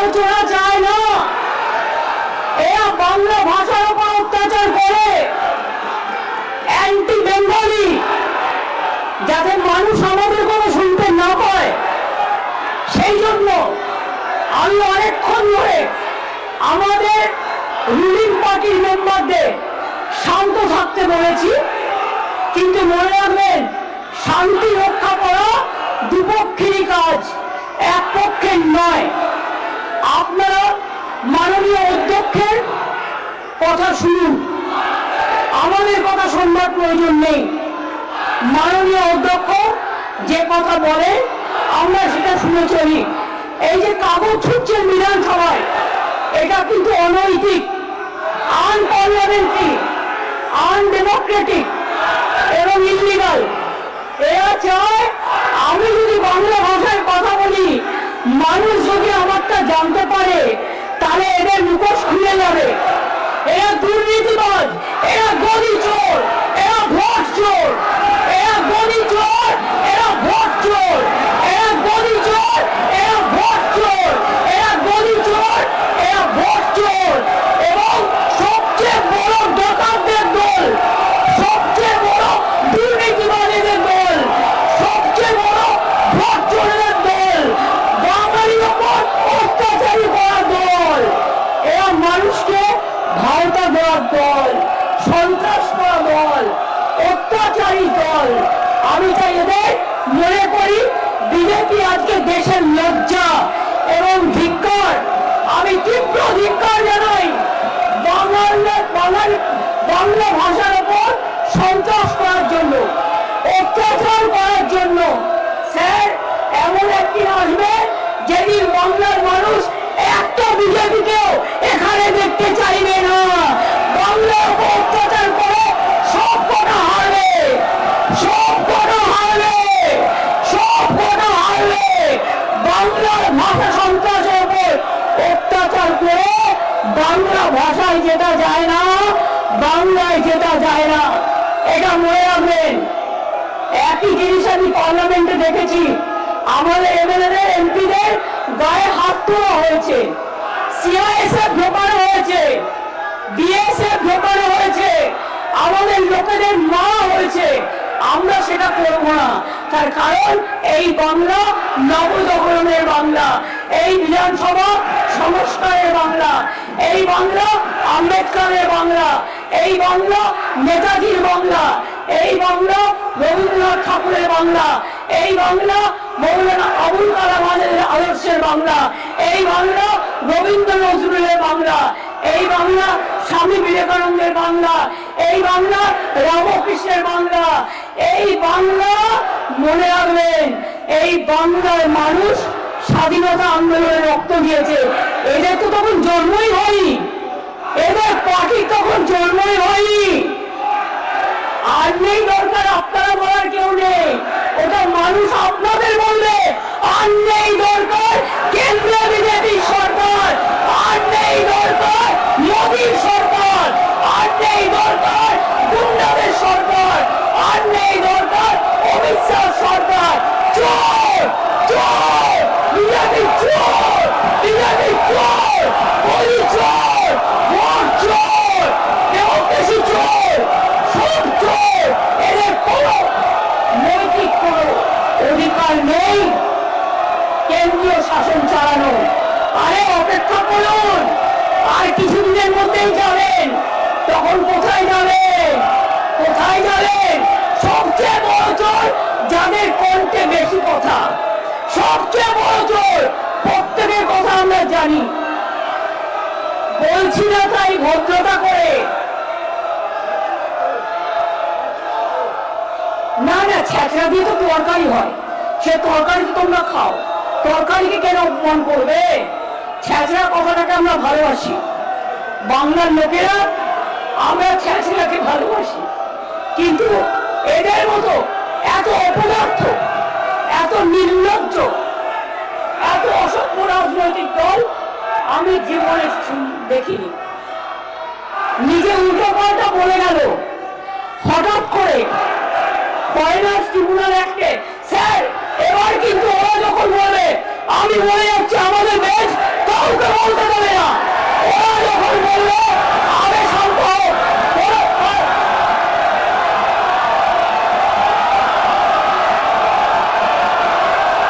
প্ররোচনা চায় না। এরা বাংলা ভাষার উপর অত্যাচার করে। অ্যান্টি বেঙ্গলি যাতে মানুষ আমাদের কোনো শুনতে না পায়। সেই জন্য আমি অনেকক্ষণ ধরে আমাদের রুলিং পার্টির মেম্বারদের শান্ত থাকতে বলেছি। কিন্তু মনে রাখবেন, শান্তি রক্ষা করা দুপক্ষেরই কাজ এক পক্ষের নয় আপনারা মাননীয় অধ্যক্ষের কথা শুনুন। আমাদের কথা শুনবার প্রয়োজন নেই। মাননীয় অধ্যক্ষ যে কথা বলে, আমরা সেটা শুনে চলি। এই যে কাগজ ছুটছেন বিধানসভায়, এটা কিন্তু অনৈতিক আনপার্লামেন্টারি আনডেমোক্রেটিক এবং ইলিগাল এরা চায় আমি যদি বাংলা ভাষায় কথা বলি, মানুষ যদি আমারটা জানতে পারে, তাহলে এদের মুখোশ খুলে যাবে। এরা দুর্নীতিবাজ এরা গদি চোর এরা ভোট চোর এরা গদি চোর এরা ভোট চোর এরা গদি চোর এরা ভোট চোর এরা গদি চোর এরা ভোট চোর এবং সবচেয়ে বড় ডাকাতদের দল সবচেয়ে বড় দুর্নীতিবাদীদের দল সবচেয়ে বড় ভোট চোরের দল বাঙালির ওপর অত্যাচারী করার দল এরা মানুষকে ভাওতা দেওয়ার দল সন্ত্রাস করা দল অত্যাচারী দল। আমি চাই এদের মনে করি বিজেপি আজকে দেশের লজ্জা এবং ধিক্কার। আমি তীব্র ধিক্কার জানাই বাংলার বাংলা ভাষার ওপর সন্ত্রাস করার জন্য, অত্যাচার করার জন্য। স্যার, এমন একদিন আসবে যেদিন বাংলার মানুষ একটা বিজেপিকেও এখানে দেখতে চাইবে না। বাংলার উপর অত্যাচার করে সব বাংলা ভাষায় যেটা যায় না, বাংলায় যেটা যায় না, এটা মনে রাখবেন। একই জিনিস আমি পার্লামেন্টে দেখেছি। আমাদের এমএলএদের, এমপিদের গায়ে হাত তোলা হয়েছে। সিআইএসএফ ঢোকানো হয়েছে। বিএসএফ ঢোকানো হয়েছে। আমাদের লোকেদের মা হয়েছে। আমরা সেটা করব না। তার কারণ এই বাংলা নবদখলনের বাংলা। এই বিধানসভা বাংলা এই বাংলা আম্বেদকরের বাংলা, এই বাংলা নেতাজির বাংলা, এই বাংলা রবীন্দ্রনাথ ঠাকুরের বাংলা, এই বাংলা মৌলানা আবুল কালাম আদর্শের বাংলা, এই বাংলা রবীন্দ্র নজরুলের বাংলা, এই বাংলা স্বামী বিবেকানন্দের বাংলা, এই বাংলা রামকৃষ্ণের বাংলা, এই বাংলা মনে রাখবেন, এই বাংলার মানুষ স্বাধীনতা আন্দোলনে রক্ত দিয়েছে। জন্মই হয়নি। এদের পাখি তখন জন্মই হয়নি। আর নেই দরকার, আপনারা বলার কেউ নেই। ওটা মানুষ আপনাদের বলবে, আর নেই দরকার কেন্দ্রীয় বিজেপি সরকার আর নেই দরকার মোদীর সরকার আর নেই দরকার গুন্ডাদের সরকার আর নেই দরকার অমিত শাহ সরকার চোর চোর বিজেপি চোর বিজেপি চোর মোদী চোর ভোট চোর ডেমোক্রেসি চোর সব চোর এদের কোনো নৈতিক কোনো অধিকার নেই। কেন্দ্রীয় শাসন চালানো। আরে অপেক্ষা করুন। আর কিছুদিনের মধ্যেই যাবেন। তখন কোথায় যাবেন কোথায় যাবেন সবচেয়ে বড় চোর যাদের কণ্ঠে বেশি কথা। সবচেয়ে বড় চোর প্রত্যেকের কথা আমরা জানি। বলছি না তাই ভদ্রতা করে। না না, ছ্যাঁচড়া দিয়ে তো তরকারি হয়। সে তরকারি তোমরা খাও। তরকারিকে কেন অপমান করবে? ছ্যাঁচড়া কথাটাকে আমরা ভালোবাসি। বাংলার লোকেরা আমরা ছ্যাঁচড়াকে ভালোবাসি। কিন্তু এদের মতো এত অপদার্থ, এত নির্লজ্জ, এত অসভ্য রাজনৈতিক দল আমি জীবনে দেখিনি। নিজে উল্টো পাল্টা বলে গেল। হঠাৎ করে